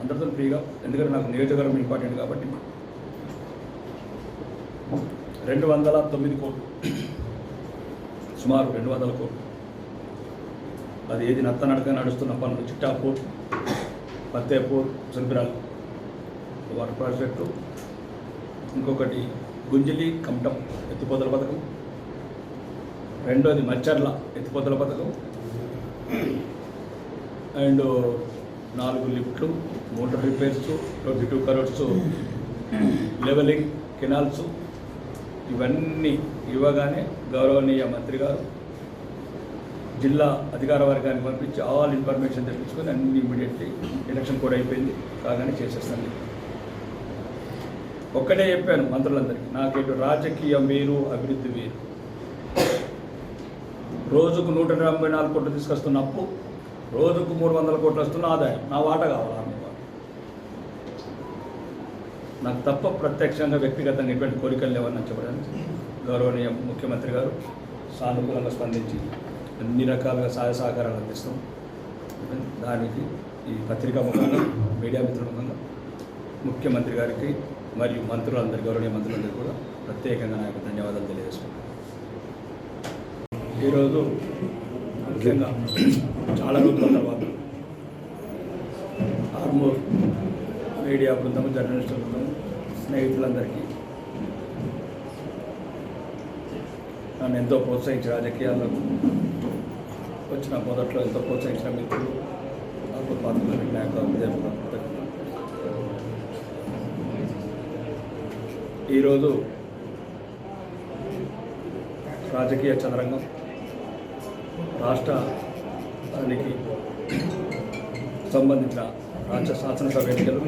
అందరితో ఫ్రీగా ఎందుకంటే నాకు నియోజకవర్గం ఇంపార్టెంట్ కాబట్టి. రెండు వందల తొమ్మిది కోట్లు. సుమారు రెండు వందల కోట్లు. అది ఏది నత్తనడక నడుస్తున్న పనులు చిట్టాపూర్ ఫతేపూర్ సుల్బిరాల్ వాటర్ ప్రాజెక్టు. ఇంకొకటి గుంజిలి కమటం ఎత్తిపోతల పథకం. రెండోది మచ్చర్ల ఎత్తిపోతల పథకం. అండ్ నాలుగు లిఫ్ట్లు motor repairs twenty two crores levelling canals ఇవన్నీ ఇవ్వగానే గౌరవనీయ మంత్రి గారు జిల్లా అధికార వర్గాన్ని పంపించి ఆల్ ఇన్ఫర్మేషన్ తెప్పించుకొని అన్ని ఇమీడియట్లీ ఎలక్షన్ కూడా అయిపోయింది. కాగానే చేసేస్తాను. ఒక్కటే చెప్పాను మంత్రులందరికీ నాకు ఇటు రాజకీయం వేరు అభివృద్ధి వేరు రోజుకు నూట ఎనభై నాలుగు కోట్లు తీసుకొస్తున్న అప్పు రోజుకు మూడు వందల కోట్లు వస్తున్న ఆదాయం నా వాట కావాలి నాకు తప్ప ప్రత్యక్షంగా వ్యక్తిగతంగా ఎటువంటి కోరికలు లేవని చెప్పడానికి గౌరవనీయ ముఖ్యమంత్రి గారు సానుకూలంగా స్పందించి అన్ని రకాలుగా సహాయ సహకారాలు అందిస్తాం. దానికి ఈ పత్రికా ముఖంగా మీడియా మిత్రుల ముఖంగా ముఖ్యమంత్రి గారికి మరియు మంత్రులందరి గౌరవనీయ మంత్రులందరికీ కూడా ప్రత్యేకంగా నాకు ధన్యవాదాలు తెలియజేస్తున్నాను ఈరోజు ముఖ్యంగా చాలా రోజుల తర్వాత ఆర్మూర్ మీడియా బృందం జర్నలిస్టుల బృందం స్నేహితులందరికీ నన్ను ఎంతో ప్రోత్సహించి రాజకీయాల్లో వచ్చిన మొదట్లో ఎంతో ప్రోత్సహించిన మిత్రులు నాకు పాత్రలు ఈరోజు రాజకీయ చదరంగం రాష్ట్రానికి సంబంధించిన రాష్ట్ర శాసనసభ ఎన్నికలు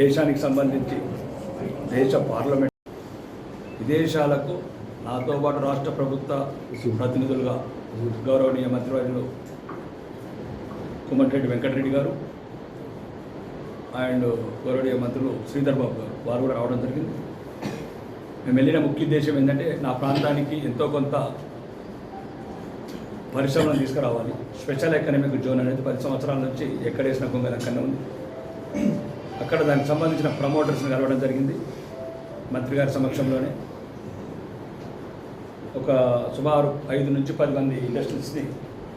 దేశానికి సంబంధించి దేశ పార్లమెంట్ విదేశాలకు నాతో పాటు రాష్ట్ర ప్రభుత్వ ప్రతినిధులుగా గౌరవనీయ మంత్రివర్యులు కుమటిరెడ్డి వెంకటరెడ్డి గారు అండ్ గౌరవనీయ మంత్రులు శ్రీధర్ బాబు గారు వారు కూడా రావడం జరిగింది. మేము వెళ్ళిన ముఖ్య ఉద్దేశం ఏంటంటే నా ప్రాంతానికి ఎంతో కొంత పరిశ్రమలను తీసుకురావాలి. స్పెషల్ ఎకనామిక్ జోన్ అనేది పది సంవత్సరాల నుంచి ఎక్కడేసిన కొంగలు అక్కడనే ఉంది. అక్కడ దానికి సంబంధించిన ప్రమోటర్స్ని కలవడం జరిగింది. మంత్రి గారి సమక్షంలోనే. ఒక సుమారు ఐదు నుంచి పది మంది ఇండస్ట్రీస్ని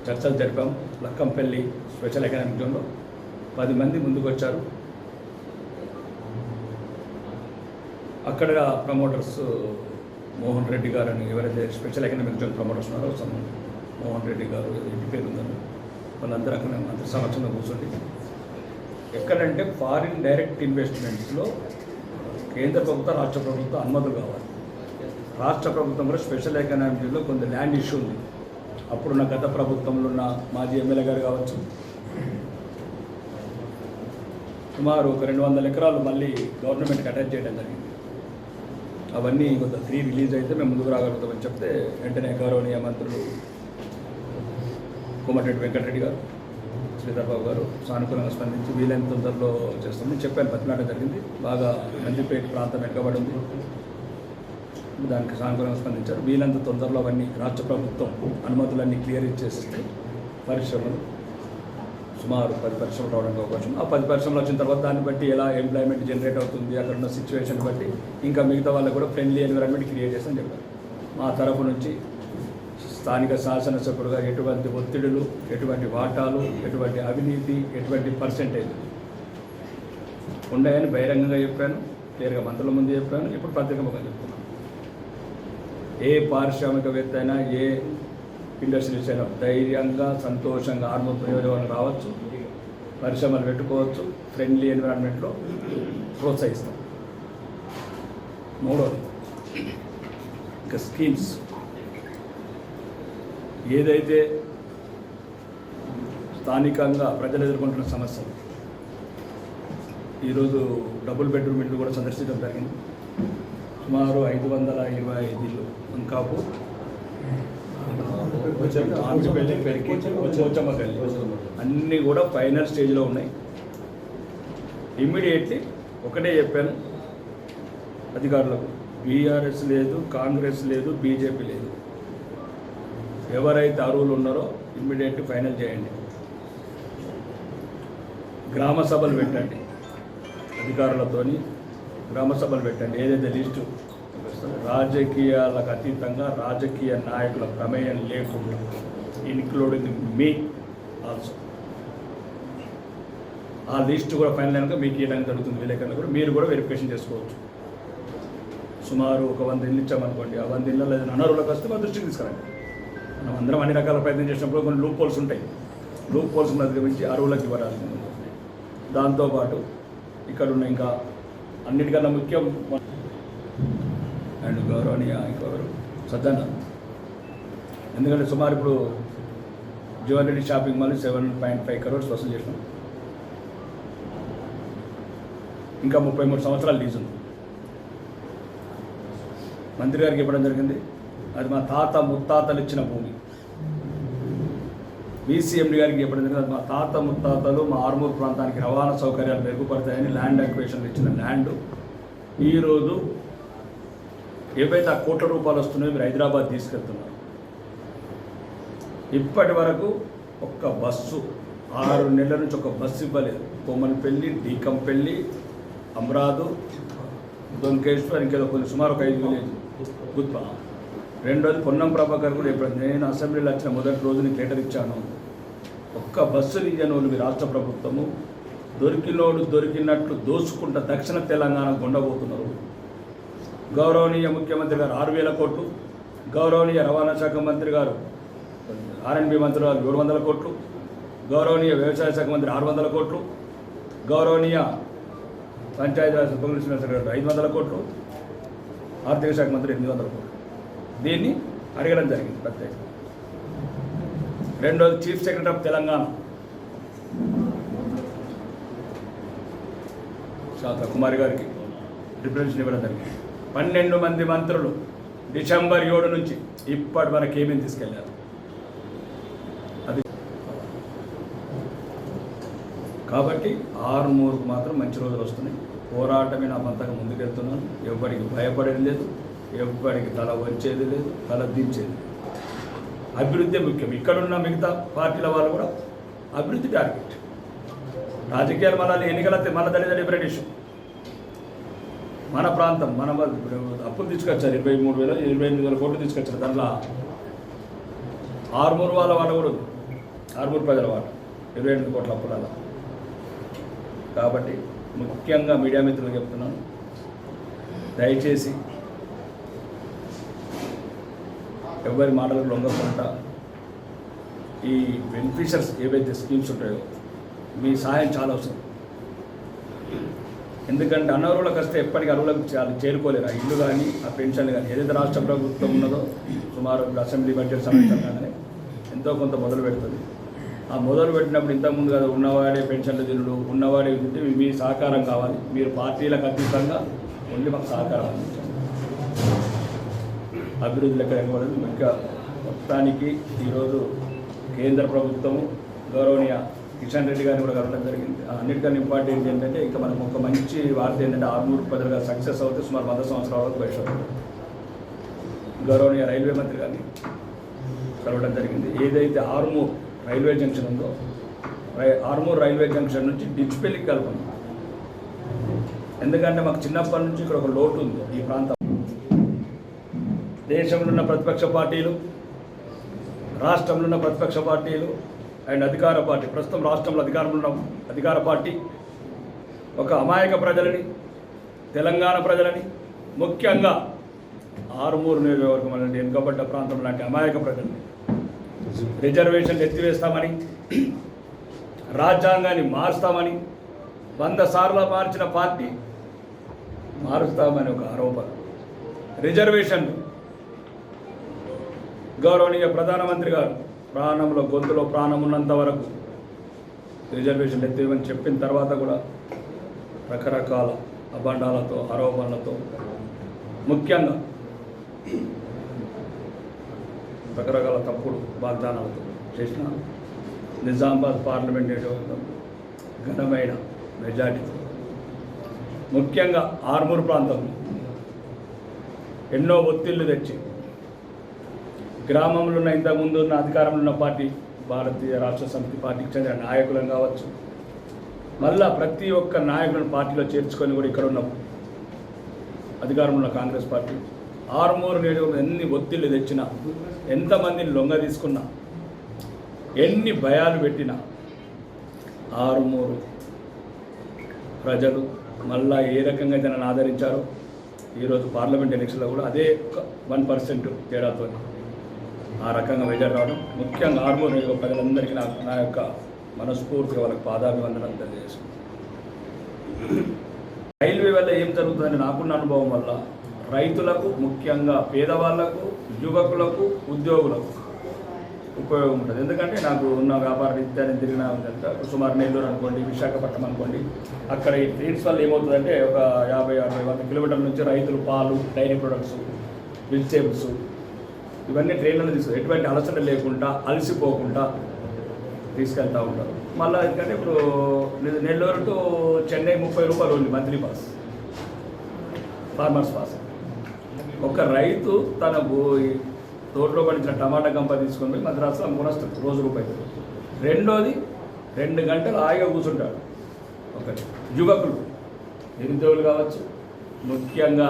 చర్చలు జరిపాము లక్కంపల్లి స్పెషల్ ఎకనామిక్ జోన్లో పది మంది ముందుకు వచ్చారు అక్కడ ప్రమోటర్స్ మోహన్ రెడ్డి గారు అని ఎవరైతే స్పెషల్ ఎకనామిక్ జోన్ ప్రమోటర్స్ ఉన్నారో సంబంధం మోహన్ రెడ్డి గారు ఇంటి పేరు ఉందని వాళ్ళందరూ అక్కడ మంత్రి సమక్షంలో కూర్చోండి ఎక్కడంటే ఫారిన్ డైరెక్ట్ ఇన్వెస్ట్మెంట్స్లో కేంద్ర ప్రభుత్వ రాష్ట్ర ప్రభుత్వం అనుమతులు కావాలి. రాష్ట్ర ప్రభుత్వం కూడా స్పెషల్ ఎకనామిక్లో కొంత ల్యాండ్ ఇష్యూ ఉంది. అప్పుడున్న గత ప్రభుత్వంలో ఉన్న మాజీ ఎమ్మెల్యే గారు కావచ్చు. సుమారు ఒక రెండు వందల ఎకరాలు మళ్ళీ గవర్నమెంట్కి అటాచ్ చేయడం జరిగింది. అవన్నీ కొంత ఫ్రీ రిలీజ్ అయితే మేము ముందుకు రాగలుగుతామని చెప్తే వెంటనే గౌరవనీయ మంత్రులు కోమటిరెడ్డి వెంకటరెడ్డి గారు శ్రీధర్బాబు గారు సానుకూలంగా స్పందించి వీలైన తొందరలో చేస్తామని చెప్పాను. బతిలాట జరిగింది. బాగా మందిపేట ప్రాంతం వెనుకబడి ఉంది దానికి సానుకూలంగా స్పందించారు. వీలంత తొందరలో అవన్నీ రాష్ట్ర ప్రభుత్వం అనుమతులన్నీ క్లియర్ ఇచ్చేసి పరిశ్రమలు సుమారు పది పరిశ్రమలు రావడానికి అవకాశం ఆ పది పరిశ్రమలు వచ్చిన తర్వాత దాన్ని బట్టి ఎలా ఎంప్లాయ్మెంట్ జనరేట్ అవుతుంది అక్కడ ఉన్న సిచ్యువేషన్ బట్టి ఇంకా మిగతా వాళ్ళకు కూడా ఫ్రెండ్లీ ఎన్విరాన్మెంట్ క్రియేట్ చేస్తామని చెప్పారు. మా తరఫు నుంచి స్థానిక శాసనసభ్యులుగా ఎటువంటి ఒత్తిడులు ఎటువంటి వాటాలు ఎటువంటి అవినీతి ఎటువంటి పర్సెంటేజ్? ఉన్నాయని బహిరంగంగా చెప్పాను క్లియర్గా మంత్రుల ముందు చెప్పాను ఇప్పుడు ప్రత్యేకంగా చెప్తున్నాను. ఏ పారిశ్రామికవేత్త అయినా ఏ ఇండస్ట్రీస్ అయినా ధైర్యంగా సంతోషంగా ఆర్మ ప్రయోజనం రావచ్చు పరిశ్రమలు పెట్టుకోవచ్చు ఫ్రెండ్లీ ఎన్విరాన్మెంట్లో ప్రోత్సహిస్తాం. మూడోది ఇంకా స్కీమ్స్. ఏదైతే స్థానికంగా ప్రజలు ఎదుర్కొంటున్న సమస్యలు ఈరోజు డబుల్ బెడ్రూమ్ ఇల్లు కూడా సందర్శించడం జరిగింది. సుమారు ఐదు వందల ఇరవై ఐదు ఇల్లు అంకాపు ఆంధ్రపల్లి అన్నీ కూడా ఫైనల్ స్టేజ్లో ఉన్నాయి. ఇమ్మీడియట్లీ ఒకటే చెప్పాను అధికారులకు బీఆర్ఎస్ లేదు కాంగ్రెస్ లేదు బీజేపీ లేదు. ఎవరైతే అరువులు ఉన్నారో ఇమ్మీడియట్ ఫైనల్ చేయండి. గ్రామ సభలు పెట్టండి. అధికారులతోని గ్రామ సభలు పెట్టండి. ఏదైతే లిస్టు రాజకీయాలకు అతీతంగా రాజకీయ నాయకుల ప్రమేయం లేకుండా ఇన్క్లూడింగ్ మీ ఆల్సో. ఆ లిస్ట్ కూడా ఫైనల్ అయినాక మీకు ఇవ్వడానికి జరుగుతుంది. విలేకరులు కూడా మీరు కూడా వెరిఫికేషన్ చేసుకోవచ్చు. సుమారు ఒక వంద ఇల్లు ఇచ్చామనుకోండి. ఆ వంద ఇళ్ళలో ఏదైనా అనర్హులకు వస్తే మా దృష్టికి తీసుకురండి. మనం అందరం అన్ని రకాల ప్రయత్నం చేసినప్పుడు కొన్ని లూప్ పోల్స్ ఉంటాయి. లూప్ పోల్స్ అధిగమించి అరువులకు ఇవ్వడానికి దాంతోపాటు ఇక్కడ ఉన్న ఇంకా అన్నిటికన్నా ముఖ్యం అండ్ గౌరవనీయ గౌరవ సజ్జన. ఎందుకంటే సుమారు ఇప్పుడు jewellery shopping mall seven point five crores వసూలు చేసినాం. ఇంకా ముప్పై మూడు సంవత్సరాలు లీజు మంత్రి గారికి ఇవ్వడం జరిగింది. అది మా తాత ముత్తాతలు ఇచ్చిన భూమి. బీసీఎండి గారికి ఎప్పుడైనా అది మా తాత ముత్తాతలు మా ఆర్మూర్ ప్రాంతానికి రవాణా సౌకర్యాలు మెరుగుపడతాయని ల్యాండ్ అక్వేషన్ ఇచ్చిన ల్యాండ్. ఈరోజు ఏవైతే ఆ కోట్ల రూపాయలు వస్తున్నాయో మీరు హైదరాబాద్ తీసుకెళ్తున్నారు. ఇప్పటి వరకు ఒక్క బస్సు ఆరు నెలల నుంచి ఒక బస్సు ఇవ్వలేదు. కొమ్మనపల్లి డీకంపల్లి అమరాదు దొంకేశ్వర్ ఇంకేదో కొన్ని సుమారు ఒక ఐదు విలేజ్ గుత్పా రెండోది పొన్నం ప్రభాకర్ కూడా ఇప్పుడు నేను అసెంబ్లీలో వచ్చిన మొదటి రోజు నీకు లెటర్ ఇచ్చాను. ఒక్క బస్సు ఇయ్యని మీ రాష్ట్ర ప్రభుత్వము. దొరికినోడు దొరికినట్లు దోచుకుంటా దక్షిణ తెలంగాణ గుండబోతున్నారు. గౌరవనీయ ముఖ్యమంత్రి గారు ఆరు వేల కోట్లు గౌరవనీయ రవాణా శాఖ మంత్రి గారు ఆర్ఎండ్బి మంత్రి గారు ఏడు వందల కోట్లు గౌరవనీయ వ్యవసాయ శాఖ మంత్రి ఆరు వందల కోట్లు గౌరవనీయ పంచాయతీరాజ్ కాంగ్రెస్ గారు ఐదు వందల కోట్లు ఆర్థిక శాఖ మంత్రి ఎనిమిది వందల కోట్లు. దీన్ని అడగడం జరిగింది ప్రత్యేక. రెండోది chief secretary of Telangana. Shanta Kumari garu representation ఇవ్వడం జరిగింది. పన్నెండు మంది మంత్రులు డిసెంబర్ ఏడు నుంచి ఇప్పటి వరకు ఏమేమి తీసుకెళ్ళారు? అది. కాబట్టి ఆరుమూరుకు మాత్రం మంచి రోజులు వస్తున్నాయి. పోరాటమే నా పంతగా ముందుకెళ్తున్నాను. ఎవరికి భయపడేది లేదు. ఎవ్వరికి తల వంచేది లేదు తల దించేది అభివృద్ధి ముఖ్యం. ఇక్కడున్న మిగతా పార్టీల వాళ్ళు కూడా అభివృద్ధి టార్గెట్. రాజకీయాలు మళ్ళీ ఎన్నికల మన దళిత డిఫరెంట్ ఇష్యూ మన ప్రాంతం మన అప్పులు తీసుకొచ్చారు ఇరవై మూడు వేల ఇరవై ఎనిమిది వేల కోట్లు తీసుకొచ్చారు. దాంట్లో ఆరుమూరు వాళ్ళ వాళ్ళు కూడా ఆరుమూరు ప్రజల వాళ్ళు ఇరవై ఎనిమిది కోట్ల అప్పుల కాబట్టి ముఖ్యంగా మీడియా మిత్రులు చెప్తున్నాను దయచేసి ఎవరి మాటలకు లొంగకుండా ఈ బెనిఫిషర్స్ ఏవైతే స్కీమ్స్ ఉంటాయో మీ సహాయం చాలా అవసరం. ఎందుకంటే అనర్హులకు వస్తే ఎప్పటికీ అర్హులకు చాలా చేరుకోలేరు. ఆ ఇల్లు కానీ ఆ పెన్షన్లు కానీ ఏదైతే రాష్ట్ర ప్రభుత్వం ఉన్నదో సుమారు అసెంబ్లీ బడ్జెట్ సమావేశం కానీ ఎంతో కొంత మొదలు పెడుతుంది. ఆ మొదలు పెట్టినప్పుడు ఇంతకుముందు కదా ఉన్నవాడే పెన్షన్లు తినుడు ఉన్నవాడే తింటే మీ సహకారం కావాలి. మీరు పార్టీలకు అతీతంగా ఉండి మాకు సహకారం అందించాలి అభివృద్ధి లెక్క ఇంకా మొత్తానికి ఈరోజు కేంద్ర ప్రభుత్వము గౌరవనీయ కిషన్ రెడ్డి గారిని కూడా కలవడం జరిగింది. అన్నిటికన్నా ఇంపార్టెంట్ ఏంటంటే ఇంకా మనకు ఒక మంచి వార్త ఏంటంటే ఆర్మూర్ ప్రజలుగా సక్సెస్ అవుతే సుమారు వంద సంవత్సరాల వరకు భవిష్యత్తు. గౌరవనీయ రైల్వే మంత్రి గారిని కలవడం జరిగింది. ఏదైతే ఆర్మూర్ రైల్వే జంక్షన్ ఉందో రై ఆర్మూర్ రైల్వే జంక్షన్ నుంచి డిచ్పెల్లికి కలపను ఎందుకంటే మాకు చిన్నప్పటి నుంచి ఇక్కడ ఒక లోటు ఉంది ఈ ప్రాంతం. దేశంలో ఉన్న ప్రతిపక్ష పార్టీలు రాష్ట్రంలో ఉన్న ప్రతిపక్ష పార్టీలు అండ్ అధికార పార్టీ ప్రస్తుతం రాష్ట్రంలో అధికారంలో ఉన్న అధికార పార్టీ ఒక అమాయక ప్రజలని తెలంగాణ ప్రజలని ముఖ్యంగా ఆరుమూరు నియోజకవర్గం అలాంటి వెనుకబడ్డ ప్రాంతం లాంటి అమాయక ప్రజల్ని రిజర్వేషన్లు ఎత్తివేస్తామని రాజ్యాంగాన్ని మారుస్తామని వంద సార్లు మార్చిన పార్టీ మారుస్తామని ఒక ఆరోపణ. రిజర్వేషన్లు గౌరవనీయ ప్రధానమంత్రి గారు ప్రాణంలో గొంతులో ప్రాణం ఉన్నంత వరకు రిజర్వేషన్ ఎత్తేమని చెప్పిన తర్వాత కూడా రకరకాల అబండాలతో ఆరోపణలతో ముఖ్యంగా రకరకాల తప్పుడు వాగ్దానాలతో చేసిన నిజామాబాద్ పార్లమెంట్ ఘనమైన మెజార్టీతో. ముఖ్యంగా ఆర్మూర్ ప్రాంతంలో ఎన్నో ఒత్తిళ్ళు తెచ్చి గ్రామంలో ఉన్న ఇంతకుముందు ఉన్న అధికారంలో ఉన్న పార్టీ భారతీయ రాష్ట్ర సమితి పార్టీకి చెందిన నాయకులను కావచ్చు. మళ్ళా ప్రతి ఒక్క నాయకులను పార్టీలో చేర్చుకొని కూడా ఇక్కడ ఉన్న. అధికారంలో ఉన్న కాంగ్రెస్ పార్టీ. ఆరుమూరు నియోజకవర్గం ఎన్ని ఒత్తిళ్ళు తెచ్చినా ఎంతమందిని లొంగ తీసుకున్నా ఎన్ని భయాలు పెట్టినా ఆరుమూరు ప్రజలు మళ్ళా ఏ రకంగా అయితే నన్ను ఆదరించారో ఈరోజు పార్లమెంట్ ఎలక్షన్లో కూడా అదే వన్ పర్సెంట్ తేడాతో ఆ రకంగా మెజార్ రావడం. ముఖ్యంగా ఆర్మూర్ నియోజక ప్రజలందరికీ నా నా యొక్క మనస్ఫూర్తిగా వాళ్ళకి పాదాభివందనం తెలియజేసుకుంటాను రైల్వే వల్ల ఏం జరుగుతుందని నాకున్న అనుభవం వల్ల రైతులకు ముఖ్యంగా పేదవాళ్ళకు యువకులకు ఉద్యోగులకు ఉపయోగం ఉంటుంది. ఎందుకంటే నాకు ఉన్న వ్యాపార రీత్యా నేను తిరిగిన సుమారు నెల్లూరు అనుకోండి విశాఖపట్నం అనుకోండి అక్కడ ఈ ట్రైన్స్ వల్ల ఏమవుతుందంటే ఒక యాభై అరవై వంద కిలోమీటర్ల నుంచి రైతులు పాలు డైరీ ప్రొడక్ట్స్ వెజిటేబుల్స్ ఇవన్నీ ట్రైన్లను తీసుకు ఎటువంటి అలసట లేకుండా అలసిపోకుండా తీసుకెళ్తూ ఉంటారు. మళ్ళీ ఎందుకంటే ఇప్పుడు నెల్లూరు టు చెన్నై ముప్పై రూపాయలు ఉంది మంత్లీ పాస్. Farmers pass. ఒక రైతు తన తోటలో పండించిన టమాటా గంప తీసుకొని పోయి మద్రాసులో అమ్ముకొనొస్తాడు రోజు రూపాయలు రెండోది రెండు గంటలు హాయిగా కూర్చుంటాడు. ఒకటి. యువకులు. నిరుద్యోగులు కావచ్చు ముఖ్యంగా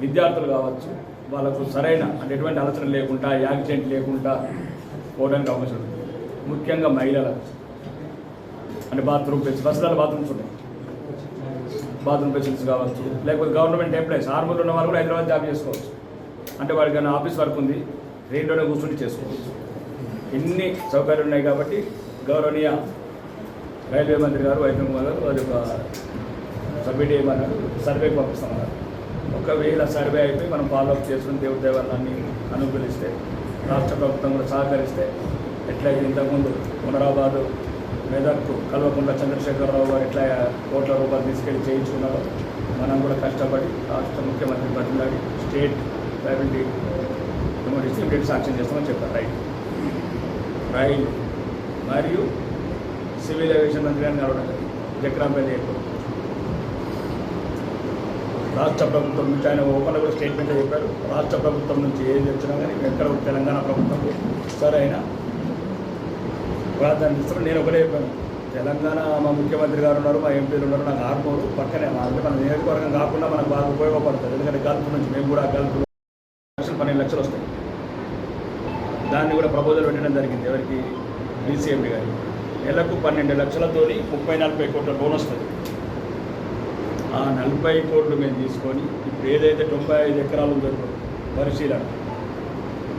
విద్యార్థులు కావచ్చు వాళ్ళకు సరైన అంటే ఎటువంటి ఆలోచన లేకుండా యాక్సిడెంట్ లేకుండా పోవడానికి అవకాశం ఉంది. ముఖ్యంగా మహిళలకు అంటే బాత్రూమ్ ఫెసిలిటీస్ బస్సులలో బాత్రూమ్స్ ఉన్నాయి బాత్రూమ్ ఫెసిలిటీస్ కావచ్చు లేకపోతే గవర్నమెంట్ ఎంప్లాయీస్ ఆర్మీలో ఉన్న వాళ్ళు కూడా హైదరాబాద్ జాబ్ చేసుకోవచ్చు. అంటే వాడికి ఆఫీస్ వర్క్ ఉంది ట్రైన్లోనే కూర్చొని చేసుకోవచ్చు. ఎన్ని సౌకర్యాలు ఉన్నాయి కాబట్టి గౌరవనీయ రైల్వే మంత్రి గారు వైద్యం గారు వారి యొక్క సబ్మిట్ చేయమన్నారు సర్వేకి పంపిస్తామన్నారు. ఒకవేళ సర్వే అయిపోయి మనం ఫాలోఅప్ చేసుకుని దేవుడి దేవాలయాన్ని అనుకూలిస్తే రాష్ట్ర ప్రభుత్వం కూడా సహకరిస్తే ఎట్లయితే ఇంతకుముందు మునరాబాదు మెదక్కు కల్వకుంట్ల చంద్రశేఖరరావు గారు ఎట్లా కోట్ల రూపాయలు తీసుకెళ్ళి చేయించుకున్నారో మనం కూడా కష్టపడి రాష్ట్ర ముఖ్యమంత్రి బతిలాడి స్టేట్ లైబిలిటీ ఇమోడిస్తే ఇమీడియట్ సాక్ష్యం చేస్తామని చెప్పారు. రైలు. రైలు. మరియు సివిల్ ఏవియేషన్ మంత్రి గారిని కలవడం జక్రాంపేట ఎయిర్పోర్ట్ రాష్ట్ర ప్రభుత్వం నుంచి ఆయన ఓపెన్ కూడా స్టేట్మెంట్ చెప్పారు. రాష్ట్ర ప్రభుత్వం నుంచి ఏది వచ్చినా కానీ ఎక్కడ తెలంగాణ ప్రభుత్వం సరైన ప్రాధాన్యత ఇస్తారు నేను ఒకటే చెప్పాను. తెలంగాణ మా ముఖ్యమంత్రి గారు ఉన్నారు మా ఎంపీలు ఉన్నారు నాకు ఆర్మూరు పక్కనే అంటే మన నియోజకవర్గం కాకుండా మనకు బాగా ఉపయోగపడుతుంది. ఎందుకంటే గల్ఫ్ నుంచి మేము కూడా గల్ఫ్ లక్షలు పన్నెండు లక్షలు వస్తాయి. దాన్ని కూడా ప్రపోజల్ పెట్టడం జరిగింది ఎవరికి? డీసీఎండి గారికి. నెలకు పన్నెండు లక్షలతోని ముప్పై నలభై కోట్ల లోన్ వస్తుంది. ఆ నలభై కోట్లు మేము తీసుకొని ఇప్పుడు ఏదైతే తొంభై ఐదు ఎకరాలు ఉందో పరిశీలన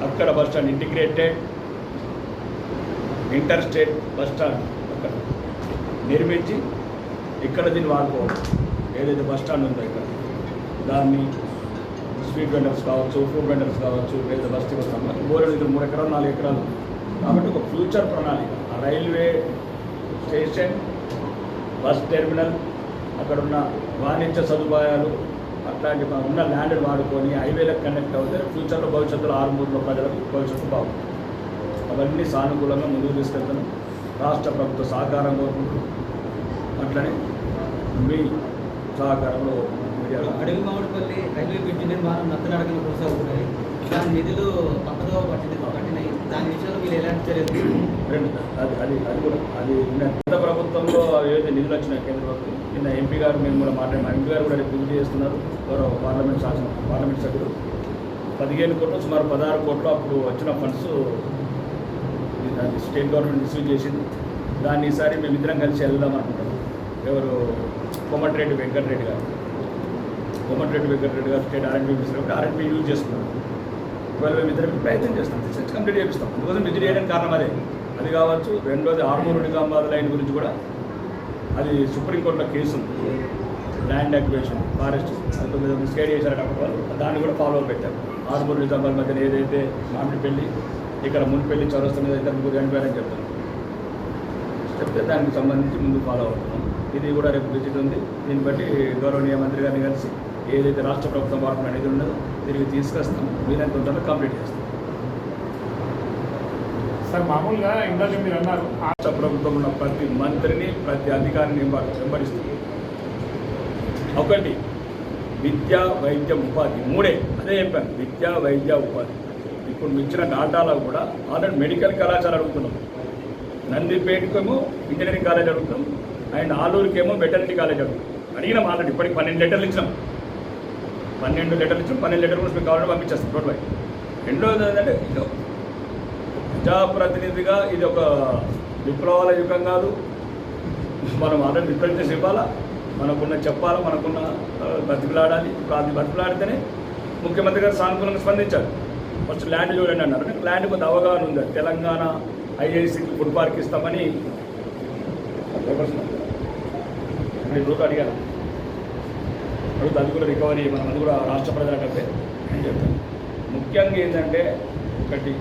అక్కడ bus stand integrated inter state bus stand అక్కడ నిర్మించి ఇక్కడ దీన్ని వాడుకోవాలి. ఏదైతే బస్ స్టాండ్ ఉందో ఇక్కడ. దాన్ని స్వీట్ వెండర్స్ కావచ్చు ఫుడ్ వెండర్స్ కావచ్చు లేదా బస్తీ వస్తాం బోరెడు ఇది మూడు ఎకరాలు నాలుగు ఎకరాలు. కాబట్టి ఒక ఫ్యూచర్ ప్రణాళిక. ఆ రైల్వే స్టేషన్ బస్ టెర్మినల్ అక్కడ ఉన్న వాణిజ్య సదుపాయాలు అట్లాంటి ఉన్న ల్యాండ్ వాడుకొని హైవేలకు కనెక్ట్ అవుతే ఫ్యూచర్లో భవిష్యత్తులో ఆరుమూరులో ప్రజలకు భవిష్యత్తు బాగుంటుంది. అవన్నీ సానుకూలంగా ముందుకు తీసుకెళ్తాను రాష్ట్ర ప్రభుత్వ సహకారం కోరుకుంటూ అట్లనే మీ సహకారంలో మీడియా అడవి మామిడిపల్లి రైల్వే బ్రిడ్జ్ నిర్మాణం నత్తనడకలు కొనసాగుతున్నాయి. దాని నిధులు పక్కదో పట్టింది పట్టినాయి దాని విషయంలో మీరు ఎలాంటి చర్యలు రెండు. అది అది అది కూడా అది గత ప్రభుత్వంలో ఏదైతే నిధులు వచ్చినాయి కేంద్ర ప్రభుత్వం నిన్న ఎంపీ గారు మేము కూడా మాట్లాడిన. ఎంపీ గారు కూడా రేపు విజిట్ చేస్తున్నారు. గౌరవ పార్లమెంట్ శాసన పార్లమెంట్ సభ్యుడు పదిహేను కోట్లు సుమారు పదహారు కోట్లు అప్పుడు వచ్చిన ఫండ్స్ అది స్టేట్ గవర్నమెంట్ రిసీవ్ చేసింది. దాన్ని ఈసారి మేమిద్దరం కలిసి వెళ్దాం అనుకుంటున్నాం. ఎవరు? కోమటిరెడ్డి వెంకటరెడ్డి గారు. Komatireddy Venkatreddy garu state RMP minister RMP use చేస్తున్నారు. ఒకవేళ మేము ఇద్దరం ప్రయత్నం చేస్తాం రీసెర్చ్ కంప్లీట్ చేపిస్తాం. అందుకోసం విజిట్ చేయడానికి కారణం అదే. అది కావచ్చు రెండోది ఆర్మూరు నిజామాబాద్ లైన్ గురించి కూడా అది సుప్రీంకోర్టులో కేసు ఉంది. ల్యాండ్ అక్విజిషన్ ఫారెస్ట్ అది మీద మిస్గైడ్ చేశారు కాబట్టి వాళ్ళు దాన్ని కూడా ఫాలో అప్ పెట్టారు. ఆర్మూరు నిజామాబాద్ మధ్యన ఏదైతే మామిడిపల్లి ఇక్కడ మునిపల్లి చౌరస్తా మీద ఇద్దరు ముగ్గురు చనిపోయారని చెప్తాను చెప్తే దానికి సంబంధించి ముందు ఫాలో అవుతున్నాం ఇది కూడా రేపు విజిట్ ఉంది. దీన్ని బట్టి గౌరవనీయ మంత్రి గారిని కలిసి ఏదైతే రాష్ట్ర ప్రభుత్వం వాడుకున్న నిధులు ఉన్నదో తిరిగి తీసుకొస్తాం. వీలైనంత ఉంటుందో కంప్లీట్ చేస్తాం సార్ మామూలుగా ఇందాక మీరు అన్నారు రాష్ట్ర ప్రభుత్వం ఉన్న ప్రతి మంత్రిని ప్రతి అధికారిని వెంబ- వెంబడిస్తుంది ఒకటి విద్య వైద్యం ఉపాధి. మూడే అదే చెప్పాను విద్య వైద్య ఉపాధి. ఇప్పుడు ఇచ్చిన డాటాలో కూడా ఆల్రెడీ మెడికల్ కళాశాల అడుగుతున్నాం. నందిపేటకేమో ఇంజనీరింగ్ కాలేజ్ అడుగుతాం అండ్ ఆలూరుకేమో వెటర్నరీ కాలేజ్ అడుగుతాం అడిగినాం ఆల్రెడీ ఇప్పటికి పన్నెండు లెటర్లు ఇచ్చినాం. పన్నెండు లెటర్లు ఇచ్చి పన్నెండు లీటర్లు కూడా మీకు కావాలంటే పంపించేస్తాం. రోడ్ బై రెండోది ఏంటంటే ఇది ప్రజాప్రతినిధిగా ఇది ఒక విప్లవాల యుగం కాదు. మనం ఆల్రెడీ విప్లవం చేసి ఇవ్వాలా? మనకున్న చెప్పాలా? మనకున్న ఆ, బతికిలాడాలి. ఇప్పుడు అది బతికిలాడితేనే ముఖ్యమంత్రి గారు సానుకూలంగా స్పందించారు. ఫస్ట్ ల్యాండ్ చూడండి అన్నారు. అంటే ల్యాండ్ కొంత అవగాహన ఉంది. తెలంగాణ ఐఐసికి ఫుడ్ పార్క్ ఇస్తామని. నేను అడిగాను. అడుగుతా అది కూడా రికవరీ మనం అది కూడా రాష్ట్ర ప్రజలకంటే అని చెప్పాను ముఖ్యంగా ఏంటంటే ఒకటి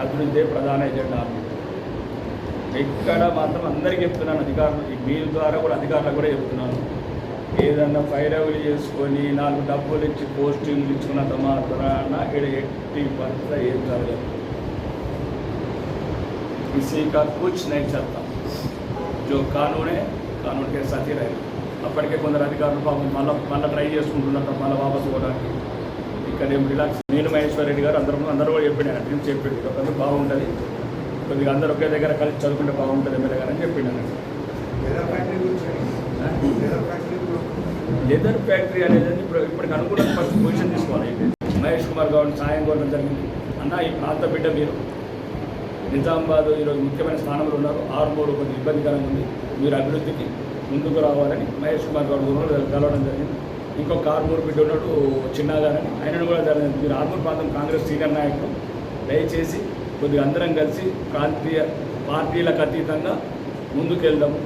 అభివృద్ధి ప్రధాన ఎజెండా ఎక్కడ మాత్రం అందరికీ చెప్తున్నాను అధికారులు ఈ మీ ద్వారా కూడా అధికారులకు కూడా చెప్తున్నాను ఏదన్నా ఫైరవులు చేసుకొని నాలుగు డబ్బులు ఇచ్చి పోస్టింగ్లు ఇచ్చుకున్నంత మాత్రాన ఇక్కడ ఎట్టి పరిస్థితి ఏం జరగదు किसी का कुछ नहीं चलता जो कानून है कानून के साथ ही रहेगा అప్పటికే కొందరు అధికారులు పాపం మళ్ళీ మళ్ళీ ట్రై చేసుకుంటున్నారు మళ్ళీ వాపసు పోవడానికి. ఇక్కడ ఏం రిలాక్స్ నేను మహేశ్వర్ రెడ్డి గారు అందరూ అందరూ కూడా చెప్పిన నేను చెప్పాడు ఒకరు బాగుంటుంది. కొద్దిగా అందరూ ఒకే దగ్గర కలిసి చదువుకుంటే బాగుంటుంది ఎమ్మెల్యే గారు అని చెప్పిండు. లెదర్ ఫ్యాక్టరీ అనేది ఇప్పుడు ఇప్పటికి అనుకున్న ఫస్ట్ పొజిషన్ తీసుకోవాలి. మహేష్ కుమార్ గౌడ్ సాయం కోరడం జరిగింది. అన్న ఈ ప్రాంత బిడ్డ మీరు. నిజామాబాద్ ఈరోజు ముఖ్యమైన స్థానంలో ఉన్నారు. ఆరుమూరు కొద్దిగా ఇబ్బందికరంగా ఉంది. మీరు అభివృద్ధికి ముందుకు రావాలని మహేష్ కుమార్ గౌడ్ కూడా కలవడం జరిగింది. ఇంకొక ఆరుమూరు బిడ్డ ఉన్నాడు చిన్నగారని. ఆయనను కూడా జరిగింది మీరు ఆర్మూర్ ప్రాంతం కాంగ్రెస్ సీనియర్ నాయకులు దయచేసి కొద్దిగా అందరం కలిసి ప్రాంతీయ పార్టీలకు అతీతంగా ముందుకెళ్దాము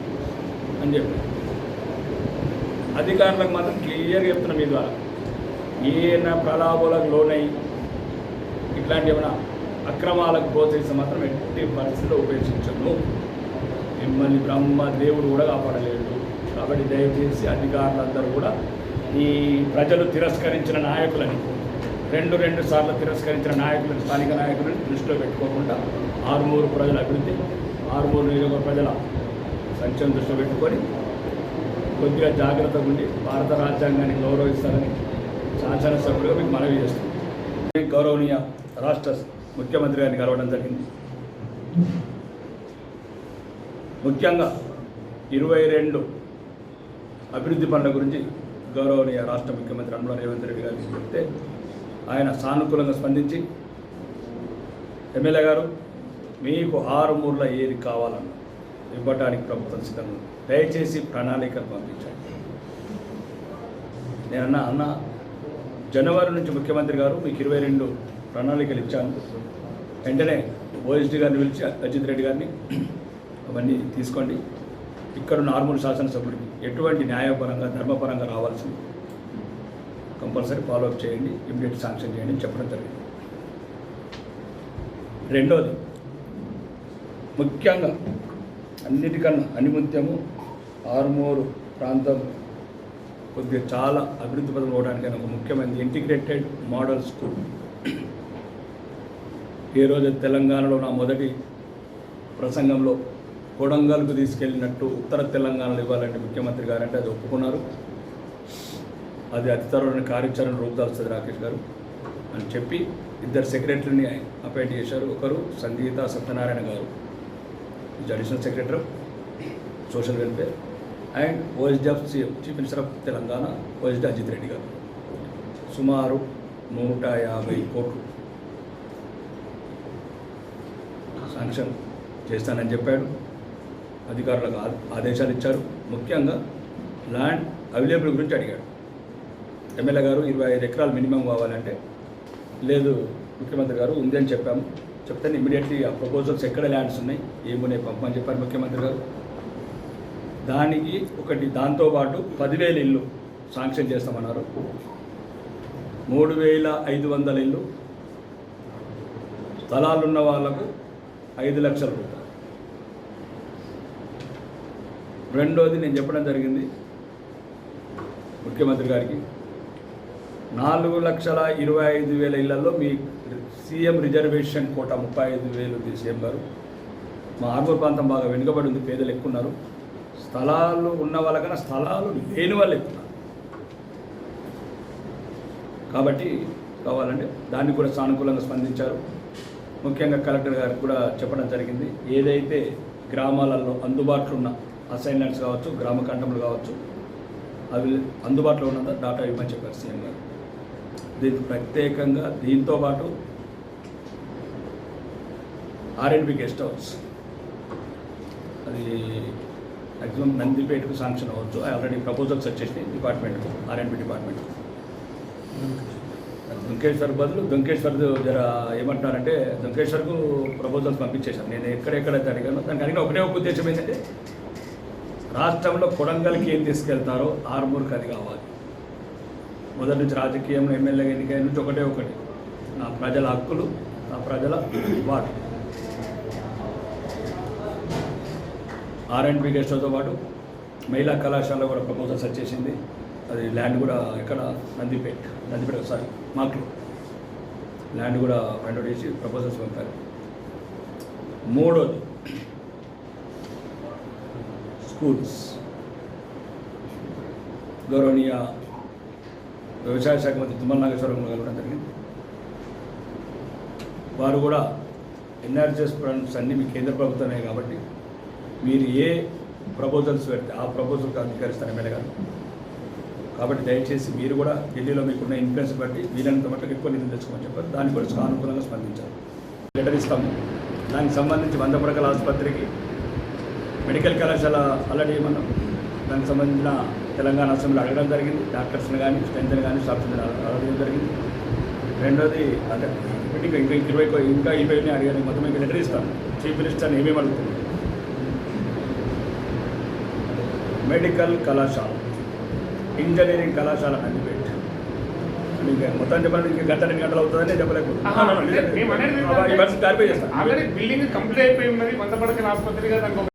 అని చెప్పి. అధికారులకు మాత్రం క్లియర్గా చెప్తున్నాం మీ ద్వారా. ఏమైనా ప్రలాభాలకు లోనై ఇట్లాంటి ఏమైనా అక్రమాలకు ప్రోత్సహిస్తే మాత్రం ఎట్టి పరిస్థితిలో ఉపేక్షించను. మిమ్మల్ని బ్రహ్మ దేవుడు కూడా కాపాడలేడు. కాబట్టి దయచేసి అధికారులందరూ కూడా ఈ ప్రజలు తిరస్కరించిన నాయకులని రెండు రెండు సార్లు తిరస్కరించిన నాయకులను స్థానిక నాయకులను దృష్టిలో పెట్టుకోకుండా ఆరుమూరు ప్రజల అభివృద్ధి ఆరుమూరు నియోజక ప్రజల సంక్షేమం దృష్టిలో పెట్టుకొని కొద్దిగా జాగ్రత్తగా ఉండి భారత రాజ్యాంగాన్ని గౌరవిస్తారని శాసనసభ్యులుగా మీకు మనవి చేస్తుంది గౌరవనీయ రాష్ట్ర ముఖ్యమంత్రి గారిని కలవడం జరిగింది. ముఖ్యంగా ఇరవై రెండు అభివృద్ధి పనుల గురించి గౌరవనీయ రాష్ట్ర ముఖ్యమంత్రి అనుమల రేవంత్ రెడ్డి గారికి చెప్తే ఆయన సానుకూలంగా స్పందించి ఎమ్మెల్యే గారు మీకు ఆరు మూర్ల ఏది కావాలని ఇవ్వడానికి ప్రభుత్వం సిద్ధంగా దయచేసి ప్రణాళికలు పంపించండి. నేను అన్న అన్న జనవరి నుంచి ముఖ్యమంత్రి గారు మీకు ఇరవై రెండు ప్రణాళికలు ఇచ్చాను. వెంటనే ఓఎస్డీ గారిని పిలిచి అజిత్ రెడ్డి గారిని అవన్నీ తీసుకోండి. ఇక్కడ నార్మల్ శాసనసభ్యుడికి ఎటువంటి న్యాయపరంగా ధర్మపరంగా రావాల్సింది కంపల్సరీ ఫాలోఅప్ చేయండి ఇమ్మీడియట్ శాంక్షన్ చేయండి అని చెప్పడం జరిగింది. రెండోది ముఖ్యంగా అన్నిటికన్నా అనిముత్యము ఆరుమూరు ప్రాంతం కొద్దిగా చాలా అభివృద్ధి పదం అవడానికైనా ఒక ముఖ్యమైనది ఇంటిగ్రేటెడ్ మోడల్ స్కూల్ ఈ తెలంగాణలో నా మొదటి ప్రసంగంలో కొడంగల్కు తీసుకెళ్ళినట్టు ఉత్తర తెలంగాణలో ఇవ్వాలంటే ముఖ్యమంత్రి గారంటే అది ఒప్పుకున్నారు. అది అతి త్వరలోని కార్యాచరణ రూపుదాల్స్తుంది రాకేష్ గారు అని చెప్పి ఇద్దరు సెక్రటరీని అపాయింట్ చేశారు. ఒకరు Sangeetha Satyanarayana garu additional secretary social welfare and OSD of chief minister of Telangana OSD Ajith Reddy garu. సుమారు నూట యాభై కోట్లు శాంక్షన్ చేస్తానని చెప్పాడు. అధికారులకు ఆదేశాలు ఇచ్చారు. ముఖ్యంగా ల్యాండ్ అవైలబుల్ గురించి అడిగాడు. ఎమ్మెల్యే గారు ఇరవై ఐదు ఎకరాలు మినిమం కావాలంటే లేదు ముఖ్యమంత్రి గారు ఉంది అని చెప్పాము. చెప్తే ఇమీడియట్లీ ఆ ప్రపోజల్స్ ఎక్కడ ల్యాండ్స్ ఉన్నాయి ఏమున్నాయి పంపమని చెప్పారు ముఖ్యమంత్రి గారు. దానికి ఒకటి దాంతోపాటు పదివేల ఇల్లు శాంక్షన్ చేస్తామన్నారు. మూడు వేల ఐదు వందల ఇల్లు. స్థలాలున్న వాళ్ళకు ఐదు లక్షల రూపాయలు. రెండోది నేను చెప్పడం జరిగింది ముఖ్యమంత్రి గారికి. నాలుగు లక్షల ఇరవై ఐదు వేల ఇళ్ళలో మీ సీఎం రిజర్వేషన్ కోట ముప్పై ఐదు వేలు ఉంది మా ఆర్మూర్ ప్రాంతం బాగా వెనుకబడి ఉంది పేదలు ఎక్కువ ఉన్నారు. స్థలాలు ఉన్న వాళ్ళకన్నా స్థలాలు లేని వాళ్ళు ఎక్కువ కాబట్టి కావాలంటే దాన్ని కూడా సానుకూలంగా స్పందించారు. ముఖ్యంగా కలెక్టర్ గారికి కూడా చెప్పడం జరిగింది. ఏదైతే గ్రామాలలో అందుబాటులో ఉన్న అసైన్మెంట్స్ కావచ్చు గ్రామ కంటములు కావచ్చు అవి అందుబాటులో ఉన్నంత డాటా ఇవ్వమని చెప్పారు సీఎం గారు. దీనికి ప్రత్యేకంగా దీంతో పాటు R and B guest house. అది మ్యాక్సిమం నందిపేటకు శాంక్షన్ అవ్వచ్చు. ఆల్రెడీ ప్రపోజల్స్ వచ్చేసినాయి డిపార్ట్మెంట్కు ఆర్ఎండ్బి డిపార్ట్మెంట్ దుంకేశ్వర్ బదులు దుంకేశ్వర్ జర ఏమంటున్నారంటే దుంకేశ్వర్కు ప్రపోజల్స్ పంపించేశాను నేను ఎక్కడెక్కడైతే అడిగానో దానికి అడిగిన ఒకటే ఒక ఉద్దేశం ఏంటంటే రాష్ట్రంలో కొడంగల్కి ఏం తీసుకెళ్తారో ఆర్మూర్కి అది కావాలి. మొదటి నుంచి రాజకీయంలో ఎమ్మెల్యే ఎన్నికైన నుంచి ఒకటే ఒకటి. నా ప్రజల హక్కులు నా ప్రజల వాటు. ఆర్ఎండ్బి గెస్ట్ హౌస్తో పాటు మహిళా కళాశాల కూడా ప్రపోజల్స్ వచ్చేసింది అది ల్యాండ్ కూడా ఇక్కడ నందిపేట్. నందిపేట ఒకసారి మాకు. ల్యాండ్ కూడా ఫ్రెండ్ అవుట్ చేసి ప్రపోజల్స్ పంపారు. మూడోది స్కూల్స్ గౌరవనీయ వ్యవసాయ శాఖ మంత్రి తుమ్మల నాగేశ్వరరావు కలవడం జరిగింది. వారు కూడా ఎన్ఆర్జీఎస్ ఫండ్స్ అన్నీ మీ కేంద్ర ప్రభుత్వమే కాబట్టి మీరు ఏ ప్రపోజల్స్ పెడితే ఆ ప్రపోజల్కి అంగీకరిస్తారు ఎమ్మెల్యే గారు? కాబట్టి దయచేసి మీరు కూడా ఢిల్లీలో మీకున్న ఇన్ఫ్లుయెన్స్ బట్టి వీలైనంత మట్టుకు ఎక్కువ నిధులు తెచ్చుకోమని చెప్పారు. దాని గురించి సానుకూలంగా స్పందించారు. లెటర్ ఇస్తాము. దానికి సంబంధించి వంద పడకల ఆసుపత్రికి మెడికల్ కళాశాల ఆల్రెడీ మనం దానికి సంబంధించిన తెలంగాణ అసెంబ్లీ అడగడం జరిగింది. డాక్టర్స్ని కానీ స్ట్రెంత్ని కానీ స్టాఫ్ని అడగడం జరిగింది. రెండోది అంటే ఇంకా ఇంకా ఇరవై ఇంకా ఇరవై అడిగాను. మొత్తం ఇంకా లెటర్ ఇస్తాను. చీఫ్ మినిస్టర్ని ఏమేమి అడుగుతుంది మెడికల్ కళాశాల. ఇంజనీరింగ్ కళాశాల మీకు మొత్తం చెప్పాలంటే ఇంకా గంట రెండు గంటలు అవుతుందని క్లారిఫై చేస్తాను ఆల్రెడీ బిల్డింగ్ కంప్లీట్ అయిపోయి ఉన్నది వంద పడకల ఆసుపత్రిగా దానికి ఒక